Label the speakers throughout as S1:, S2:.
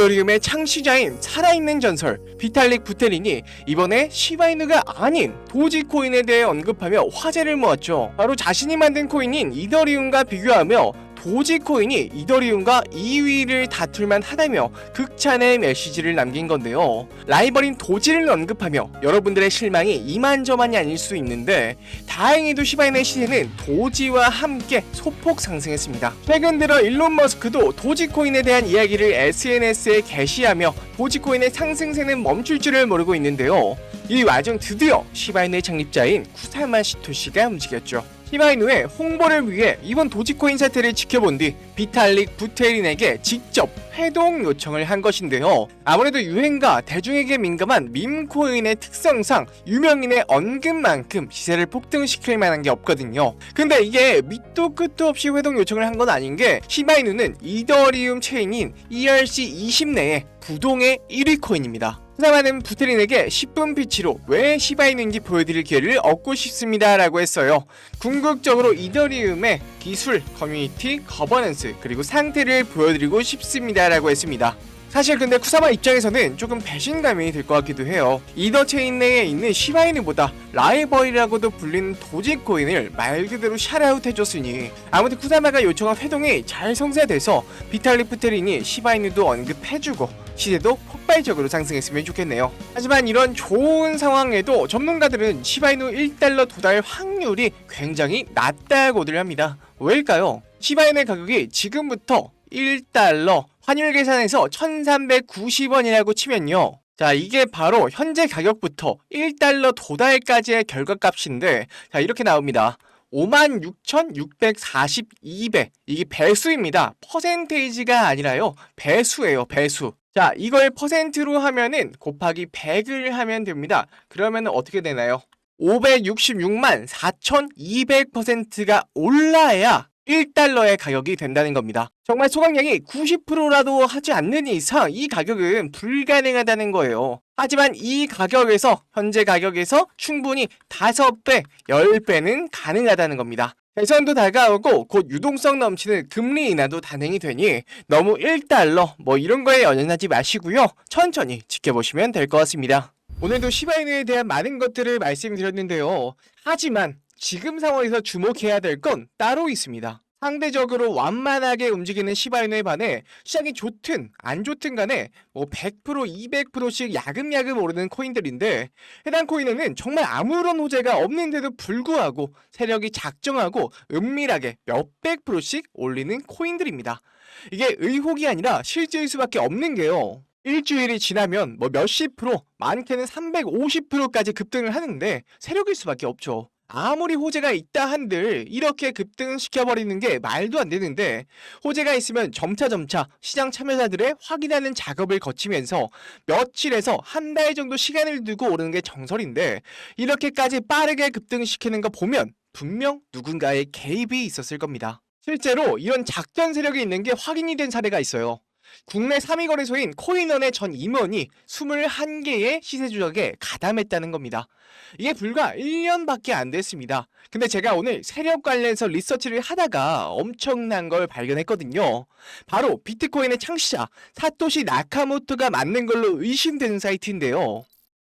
S1: 이더리움의 창시자인 살아있는 전설 비탈릭 부테린이 이번에 시바이누가 아닌 도지코인에 대해 언급하며 화제를 모았죠. 바로 자신이 만든 코인인 이더리움과 비교하며 도지코인이 이더리움과 2위를 다툴만 하다며 극찬의 메시지를 남긴 건데요. 라이벌인 도지를 언급하며 여러분들의 실망이 이만저만이 아닐 수 있는데 다행히도 시바인의 시세는 도지와 함께 소폭 상승했습니다. 최근 들어 일론 머스크도 도지코인에 대한 이야기를 SNS에 게시하며 도지코인의 상승세는 멈출 줄을 모르고 있는데요. 이 와중 드디어 시바인의 창립자인 쿠사마 시토시가 움직였죠. 시바이누의 홍보를 위해 이번 도지코인 사태를 지켜본 뒤 비탈릭 부테린에게 직접 회동 요청을 한 것인데요. 아무래도 유행과 대중에게 민감한 밈코인의 특성상 유명인의 언급만큼 시세를 폭등시킬 만한 게 없거든요. 근데 이게 밑도 끝도 없이 회동 요청을 한 건 아닌 게 시바이누는 이더리움 체인인 ERC20 내에 부동의 1위 코인입니다. 사마는 부테린에게 10분 피치로 왜 시바이누인지 보여드릴 기회를 얻고 싶습니다 라고 했어요. 궁극적으로 이더리움의 기술, 커뮤니티, 거버넌스 그리고 상태를 보여드리고 싶습니다 라고 했습니다. 사실 근데 쿠사마 입장에서는 조금 배신감이 들 것 같기도 해요. 이더 체인 내에 있는 시바이누보다 라이벌이라고도 불리는 도지코인을 말 그대로 샤라웃 해줬으니 아무튼 쿠사마가 요청한 회동이 잘 성사돼서 비탈리 프테린이 시바이누도 언급해주고 시세도 폭발적으로 상승했으면 좋겠네요. 하지만 이런 좋은 상황에도 전문가들은 시바이누 1달러 도달 확률이 굉장히 낮다고들 합니다. 왜일까요? 시바이누의 가격이 지금부터 1달러 환율 계산해서 1390원이라고 치면요. 자, 이게 바로 현재 가격부터 1달러 도달까지의 결과값인데, 자, 이렇게 나옵니다. 56,642배. 이게 배수입니다. 퍼센테이지가 아니라요. 배수예요, 배수. 자, 이걸 퍼센트로 하면은 곱하기 100을 하면 됩니다. 그러면 어떻게 되나요? 566만 4,200%가 올라야 1달러의 가격이 된다는 겁니다. 정말 소각량이 90%라도 하지 않는 이상 이 가격은 불가능하다는 거예요. 하지만 이 가격에서 현재 가격에서 충분히 5배, 10배는 가능하다는 겁니다. 대선도 다가오고 곧 유동성 넘치는 금리 인하도 단행이 되니 너무 1달러 뭐 이런 거에 연연하지 마시고요. 천천히 지켜보시면 될 것 같습니다. 오늘도 시바이누에 대한 많은 것들을 말씀드렸는데요. 하지만 지금 상황에서 주목해야 될 건 따로 있습니다. 상대적으로 완만하게 움직이는 시바이누에 반해 시장이 좋든 안 좋든 간에 뭐 100% 200%씩 야금야금 오르는 코인들인데 해당 코인에는 정말 아무런 호재가 없는데도 불구하고 세력이 작정하고 은밀하게 몇백 프로씩 올리는 코인들입니다. 이게 의혹이 아니라 실제일 수밖에 없는 게요. 일주일이 지나면 뭐 몇십 프로, 많게는 350%까지 급등을 하는데 세력일 수밖에 없죠. 아무리 호재가 있다 한들 이렇게 급등시켜버리는 게 말도 안 되는데 호재가 있으면 점차점차 시장 참여자들의 확인하는 작업을 거치면서 며칠에서 한 달 정도 시간을 두고 오르는 게 정설인데 이렇게까지 빠르게 급등시키는 거 보면 분명 누군가의 개입이 있었을 겁니다. 실제로 이런 작전 세력이 있는 게 확인이 된 사례가 있어요. 국내 3위 거래소인 코인원의 전 임원이 21개의 시세 조작에 가담했다는 겁니다. 이게 불과 1년밖에 안 됐습니다. 근데 제가 오늘 세력 관련해서 리서치를 하다가 엄청난 걸 발견했거든요. 바로 비트코인의 창시자 사토시 나카모토가 맞는 걸로 의심되는 사이트인데요.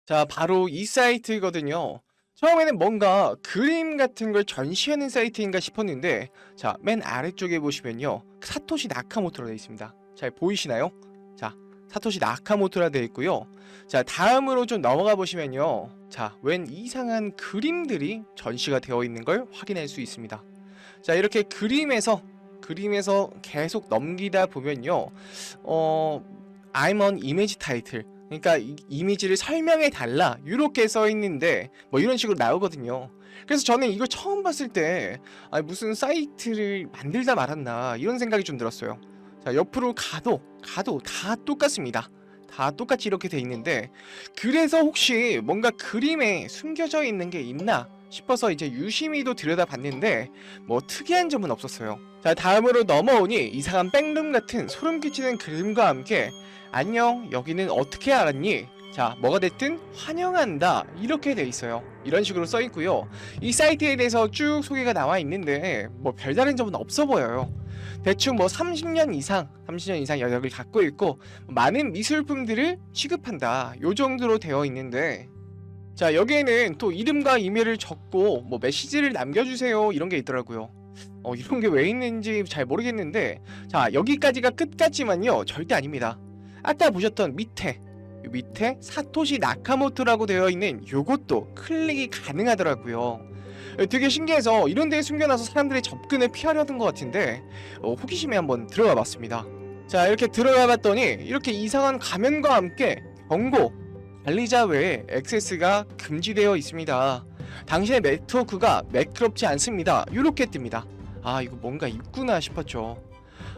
S1: 자, 바로 이 사이트거든요. 처음에는 뭔가 그림 같은 걸 전시하는 사이트인가 싶었는데 자, 맨 아래쪽에 보시면요. 사토시 나카모토로 되어 있습니다. 잘 보이시나요? 자, 사토시 나카모토라 되어 있고요. 자, 다음으로 좀 넘어가 보시면요. 자, 웬 이상한 그림들이 전시가 되어 있는 걸 확인할 수 있습니다. 자, 이렇게 그림에서 그림에서 계속 넘기다 보면요. 어, I'm on image title. 그러니까 이, 이미지를 설명해 달라. 이렇게 써 있는데 뭐 이런 식으로 나오거든요. 그래서 저는 이걸 처음 봤을 때 아, 무슨 사이트를 만들다 말았나 이런 생각이 좀 들었어요. 자, 옆으로 가도 가도 다 똑같습니다. 다 똑같이 이렇게 돼 있는데 그래서 혹시 뭔가 그림에 숨겨져 있는 게 있나 싶어서 이제 유심히도 들여다봤는데 뭐 특이한 점은 없었어요. 자 다음으로 넘어오니 이상한 백룸 같은 소름 끼치는 그림과 함께 안녕 여기는 어떻게 알았니? 자 뭐가 됐든 환영한다 이렇게 돼 있어요. 이런 식으로 써 있고요. 이 사이트에 대해서 쭉 소개가 나와 있는데 뭐 별다른 점은 없어 보여요. 대충 뭐 30년 이상, 30년 이상 여력을 갖고 있고 많은 미술품들을 취급한다. 요 정도로 되어 있는데 자 여기에는 또 이름과 이메일을 적고 뭐 메시지를 남겨 주세요 이런 게 있더라고요. 어 이런 게 왜 있는지 잘 모르겠는데 자 여기까지가 끝 같지만요 절대 아닙니다. 아까 보셨던 밑에 요 밑에 사토시 나카모토라고 되어 있는 요것도 클릭이 가능하더라고요. 되게 신기해서 이런 데에 숨겨놔서 사람들의 접근을 피하려는 것 같은데 어, 호기심에 한번 들어가 봤습니다. 자 이렇게 들어가 봤더니 이렇게 이상한 가면과 함께 경고 관리자 외에 액세스가 금지되어 있습니다. 당신의 네트워크가 매끄럽지 않습니다. 이렇게 뜹니다. 아 이거 뭔가 있구나 싶었죠.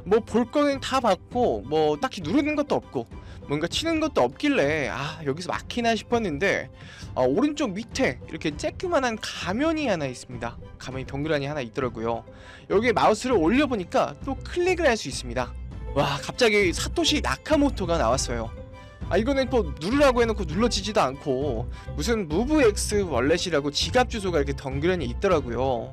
S1: 뭐 볼 거는 다 봤고 뭐 딱히 누르는 것도 없고 뭔가 치는 것도 없길래 아 여기서 막히나 싶었는데 어, 오른쪽 밑에 이렇게 쬐끄만한 가면이 하나 있습니다. 가면이 동그라니 하나 있더라고요. 여기에 마우스를 올려보니까 또 클릭을 할 수 있습니다. 와 갑자기 사토시 나카모토가 나왔어요. 아 이거는 또 누르라고 해놓고 눌러지지도 않고 무슨 무브X 월렛이라고 지갑 주소가 이렇게 덩그러니 있더라고요.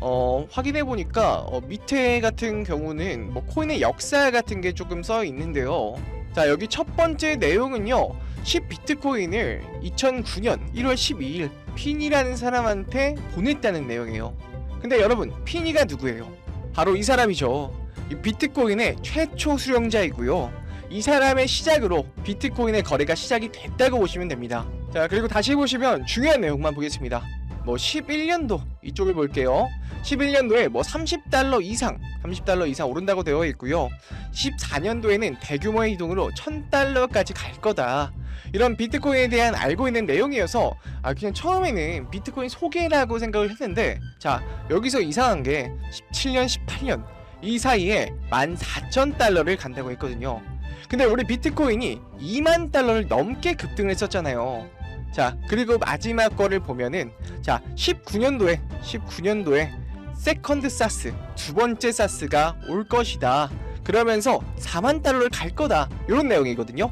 S1: 어 확인해 보니까 어, 밑에 같은 경우는 뭐 코인의 역사 같은 게 조금 써 있는데요. 자 여기 첫 번째 내용은요 10 비트코인을 2009년 1월 12일 핀이라는 사람한테 보냈다는 내용이에요. 근데 여러분 핀이가 누구예요? 바로 이 사람이죠. 이 비트코인의 최초 수령자이고요. 이 사람의 시작으로 비트코인의 거래가 시작이 됐다고 보시면 됩니다. 자 그리고 다시 보시면 중요한 내용만 보겠습니다. 뭐 11년도 이쪽을 볼게요. 11년도에 뭐 30달러 이상, 30달러 이상 오른다고 되어 있고요. 14년도에는 대규모의 이동으로 1000달러까지 갈 거다. 이런 비트코인에 대한 알고 있는 내용이어서 아 그냥 처음에는 비트코인 소개라고 생각을 했는데 자 여기서 이상한 게 17년 18년 이 사이에 14,000달러를 간다고 했거든요 근데 우리 비트코인이 2만 달러를 넘게 급등을 했었잖아요 자 그리고 마지막 거를 보면은 자 19년도에 19년도에 세컨드 사스 두 번째 사스가 올 것이다. 그러면서 4만 달러를 갈 거다. 이런 내용이거든요.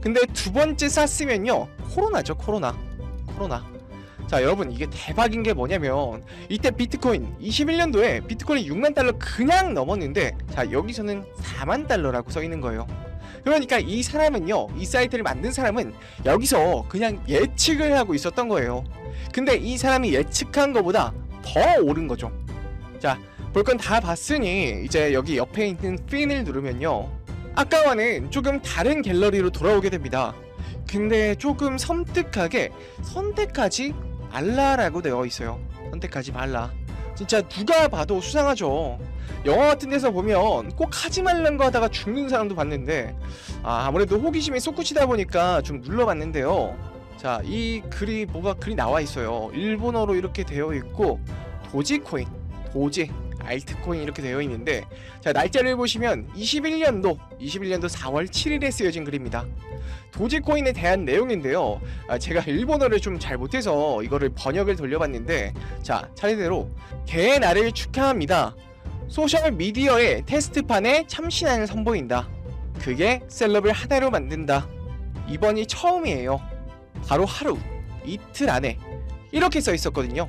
S1: 근데 두 번째 쌌으면요 코로나죠 코로나. 코로나. 자 여러분 이게 대박인 게 뭐냐면 이때 비트코인 21년도에 비트코인이 6만 달러 그냥 넘었는데 자 여기서는 4만 달러라고 써 있는 거예요 그러니까 이 사람은요 이 사이트를 만든 사람은 여기서 그냥 예측을 하고 있었던 거예요 근데 이 사람이 예측한 것보다 더 오른 거죠 자 볼 건 다 봤으니 이제 여기 옆에 있는 핀을 누르면요 아까와는 조금 다른 갤러리로 돌아오게 됩니다. 근데 조금 섬뜩하게 선택하지 말라라고 되어 있어요. 선택하지 말라. 진짜 누가 봐도 수상하죠. 영화 같은 데서 보면 꼭 하지 말란 거 하다가 죽는 사람도 봤는데 아, 아무래도 호기심이 솟구치다 보니까 좀 눌러봤는데요. 자, 이 글이 뭐가 글이 나와 있어요. 일본어로 이렇게 되어 있고 도지코인, 도지 알트코인 이렇게 되어 있는데 자 날짜를 보시면 21년도 21년도 4월 7일에 쓰여진 글입니다. 도지코인에 대한 내용인데요. 아, 제가 일본어를 좀 잘 못해서 이거를 번역을 돌려봤는데 자 차례대로 개의 날을 축하합니다. 소셜 미디어의 테스트판에 참신함을 선보인다. 그게 셀럽을 하나로 만든다. 이번이 처음이에요. 바로 하루, 이틀 안에 이렇게 써 있었거든요.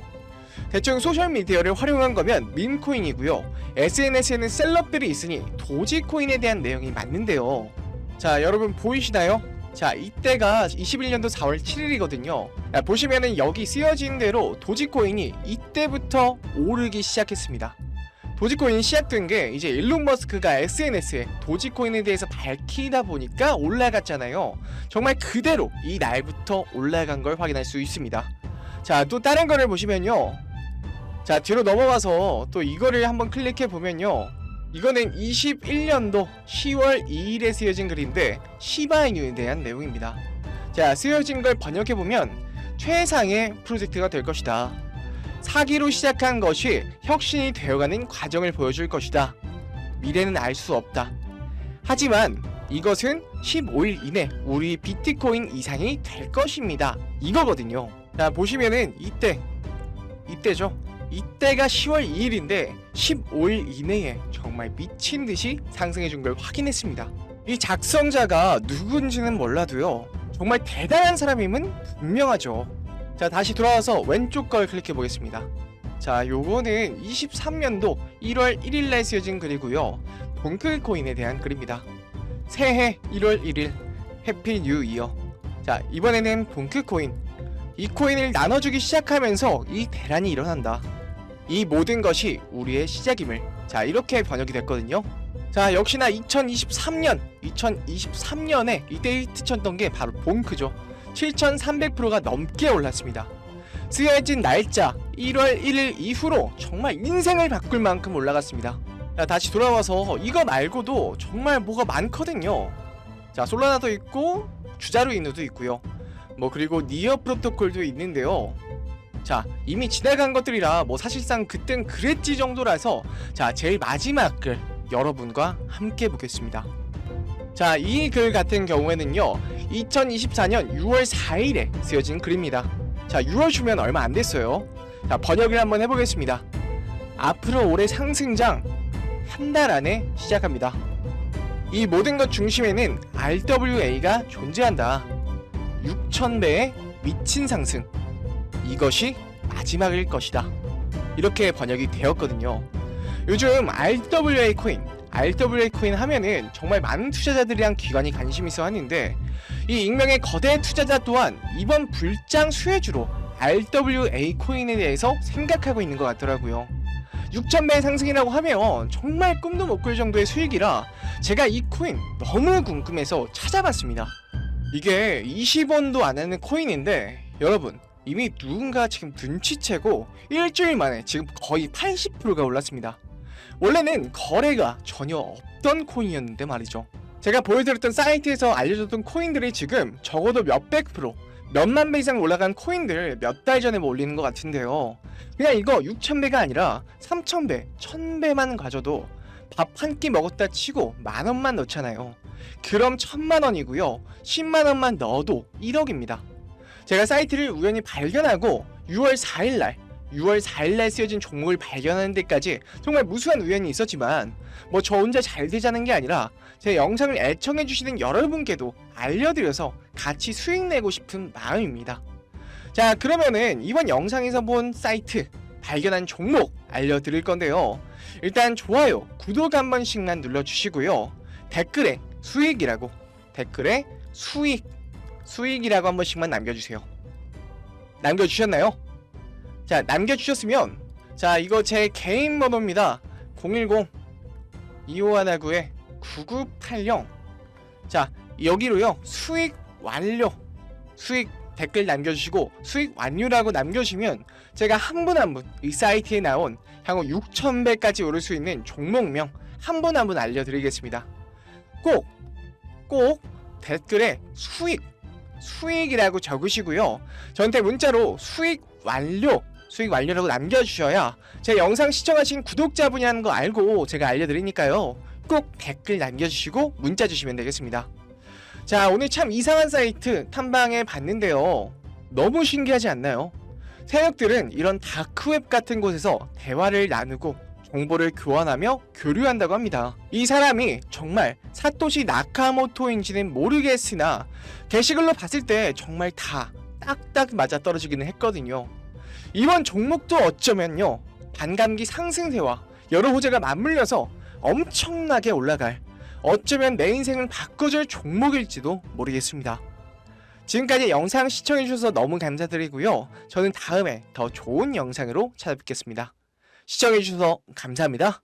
S1: 대충 소셜미디어를 활용한 거면 밈코인이고요. SNS에는 셀럽들이 있으니 도지코인에 대한 내용이 맞는데요. 자, 여러분 보이시나요? 자, 이때가 21년도 4월 7일이거든요. 보시면은 여기 쓰여진 대로 도지코인이 이때부터 오르기 시작했습니다. 도지코인이 시작된 게 이제 일론 머스크가 SNS에 도지코인에 대해서 밝히다 보니까 올라갔잖아요. 정말 그대로 이 날부터 올라간 걸 확인할 수 있습니다. 자, 또 다른 거를 보시면요. 자 뒤로 넘어가서 또 이거를 한번 클릭해 보면요. 이거는 21년도 10월 2일에 쓰여진 글인데 시바이뉴에 대한 내용입니다. 자 쓰여진 걸 번역해 보면 최상의 프로젝트가 될 것이다. 사기로 시작한 것이 혁신이 되어가는 과정을 보여줄 것이다. 미래는 알 수 없다. 하지만 이것은 15일 이내 우리 비트코인 이상이 될 것입니다. 이거거든요. 자 보시면은 이때 이때죠 이때가 10월 2일인데 15일 이내에 정말 미친 듯이 상승해 준 걸 확인했습니다. 이 작성자가 누군지는 몰라도요. 정말 대단한 사람임은 분명하죠. 자, 다시 돌아와서 왼쪽 걸 클릭해 보겠습니다. 자, 요거는 23년도 1월 1일 날 쓰여진 글이고요. 동클 코인에 대한 글입니다. 새해 1월 1일 해피 뉴 이어. 자, 이번에는 동클 코인. 이 코인을 나눠주기 시작하면서 이 대란이 일어난다. 이 모든 것이 우리의 시작임을. 자, 이렇게 번역이 됐거든요. 자, 역시나 2023년, 2023년에 이때 히트 쳤던 게 바로 봉크죠. 7,300%가 넘게 올랐습니다. 쓰여진 날짜 1월 1일 이후로 정말 인생을 바꿀 만큼 올라갔습니다. 자, 다시 돌아와서 이거 말고도 정말 뭐가 많거든요. 자, 솔라나도 있고 주자루 인우도 있고요. 뭐 그리고 니어 프로토콜도 있는데요. 자, 이미 지나간 것들이라 뭐 사실상 그땐 그랬지 정도라서 자, 제일 마지막 글 여러분과 함께 보겠습니다. 자, 이 글 같은 경우에는요. 2024년 6월 4일에 쓰여진 글입니다. 자, 6월 주면 얼마 안 됐어요. 자, 번역을 한번 해보겠습니다. 앞으로 올해 상승장 한 달 안에 시작합니다. 이 모든 것 중심에는 RWA가 존재한다. 6,000배의 미친 상승. 이것이 마지막일 것이다. 이렇게 번역이 되었거든요. 요즘 RWA 코인, RWA 코인 하면은 정말 많은 투자자들이랑 기관이 관심 있어 하는데 이 익명의 거대 투자자 또한 이번 불장 수혜주로 RWA 코인에 대해서 생각하고 있는 것 같더라고요. 6,000배의 상승이라고 하면 정말 꿈도 못 꿀 정도의 수익이라 제가 이 코인 너무 궁금해서 찾아봤습니다. 이게 20원도 안 하는 코인인데 여러분 이미 누군가 지금 눈치채고 일주일 만에 지금 거의 80%가 올랐습니다. 원래는 거래가 전혀 없던 코인이었는데 말이죠. 제가 보여드렸던 사이트에서 알려줬던 코인들이 지금 적어도 몇백 프로, 몇만 배 이상 올라간 코인들 몇 달 전에 뭐 올리는 것 같은데요. 그냥 이거 6,000배가 아니라 3,000배, 1,000배만 가져도 밥 한 끼 먹었다 치고 만 원만 넣잖아요. 그럼 천만 원이고요. 10만 원만 넣어도 1억입니다. 제가 사이트를 우연히 발견하고 6월 4일 날 6월 4일 날 쓰여진 종목을 발견하는 데까지 정말 무수한 우연이 있었지만 뭐 저 혼자 잘 되자는 게 아니라 제 영상을 애청해 주시는 여러분께도 알려드려서 같이 수익 내고 싶은 마음입니다. 자 그러면은 이번 영상에서 본 사이트 발견한 종목 알려드릴 건데요. 일단 좋아요, 구독 한 번씩만 눌러주시고요. 댓글에 수익이라고 댓글에 수익 수익이라고 한 번씩만 남겨주세요. 남겨주셨나요? 자 남겨주셨으면 자 이거 제 개인 번호입니다. 010 2519에 9980. 자 여기로요 수익 완료 수익 댓글 남겨주시고 수익 완료라고 남겨주시면 제가 한 분 한 분 이 사이트에 나온 향후 6,000배까지 오를 수 있는 종목명 한 분 한 분 알려드리겠습니다. 꼭, 꼭 댓글에 수익, 수익이라고 적으시고요. 저한테 문자로 수익 완료, 수익 완료라고 남겨주셔야 제 영상 시청하신 구독자분이 하는 거 알고 제가 알려드리니까요. 꼭 댓글 남겨주시고 문자 주시면 되겠습니다. 자, 오늘 참 이상한 사이트 탐방해 봤는데요. 너무 신기하지 않나요? 세력들은 이런 다크웹 같은 곳에서 대화를 나누고 정보를 교환하며 교류한다고 합니다. 이 사람이 정말 사토시 나카모토인지는 모르겠으나 게시글로 봤을 때 정말 다 딱딱 맞아 떨어지기는 했거든요. 이번 종목도 어쩌면요 반감기 상승세와 여러 호재가 맞물려서 엄청나게 올라갈 어쩌면 내 인생을 바꿔줄 종목일지도 모르겠습니다. 지금까지 영상 시청해주셔서 너무 감사드리고요. 저는 다음에 더 좋은 영상으로 찾아뵙겠습니다. 시청해주셔서 감사합니다.